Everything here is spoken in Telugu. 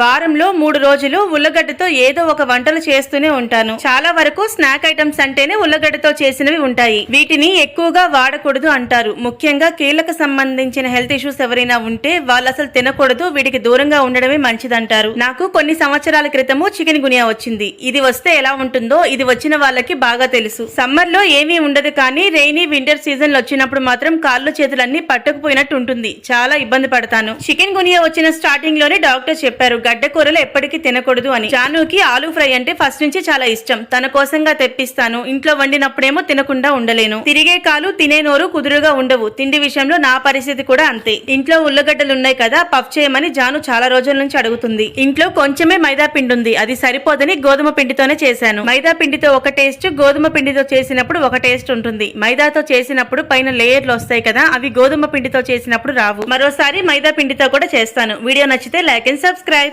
వారంలో మూడు రోజులు ఉల్లగడ్డతో ఏదో ఒక వంటలు చేస్తూనే ఉంటాను. చాలా వరకు స్నాక్ ఐటమ్స్ అంటేనే ఉల్లగడ్డతో చేసినవి ఉంటాయి. వీటిని ఎక్కువగా వాడకూడదు అంటారు. ముఖ్యంగా కీళ్ళకు సంబంధించిన హెల్త్ ఇష్యూస్ ఎవరైనా ఉంటే వాళ్ళు అసలు తినకూడదు వీటికి దూరంగా ఉండడమే మంచిదంటారు. నాకు కొన్ని సంవత్సరాల క్రితము చికెన్ గునియా వచ్చింది. ఇది వస్తే ఎలా ఉంటుందో ఇది వచ్చిన వాళ్ళకి బాగా తెలుసు. సమ్మర్లో ఏమీ ఉండదు కానీ రెయినీ వింటర్ సీజన్ వచ్చినప్పుడు మాత్రం కాళ్ళు చేతులన్నీ పట్టుకుపోయినట్టు ఉంటుంది. చాలా ఇబ్బంది పడతాను. చికెన్ గునియా వచ్చిన స్టార్టింగ్లోనే డాక్టర్ చెప్పారు. గడ్డ కూరలు ఎప్పటికీ తినకూడదు అని. జానుకి ఆలూ ఫ్రై అంటే ఫస్ట్ నుంచి చాలా ఇష్టం. తన కోసంగా తెప్పిస్తాను. ఇంట్లో వండినప్పుడేమో తినకుండా ఉండలేను. తిరిగే కాలు తినే నోరు కుదురుగా ఉండవు. తిండి విషయంలో నా పరిస్థితి కూడా అంతే. ఇంట్లో ఉల్లగడ్డలు ఉన్నాయి కదా పఫ్ చేయమని జాను చాలా రోజుల నుంచి అడుగుతుంది. ఇంట్లో కొంచెమే మైదా పిండి ఉంది. అది సరిపోదని గోధుమ పిండితోనే చేశాను. మైదా పిండితో ఒక టేస్ట్ గోధుమ పిండితో చేసినప్పుడు ఒక టేస్ట్ ఉంటుంది. మైదాతో చేసినప్పుడు పైన లేయర్లు వస్తాయి కదా అవి గోధుమ పిండితో చేసినప్పుడు రావు. మరోసారి మైదా పిండితో కూడా చేస్తాను. వీడియో నచ్చితే లైక్ అండ్ సబ్స్క్రైబ్.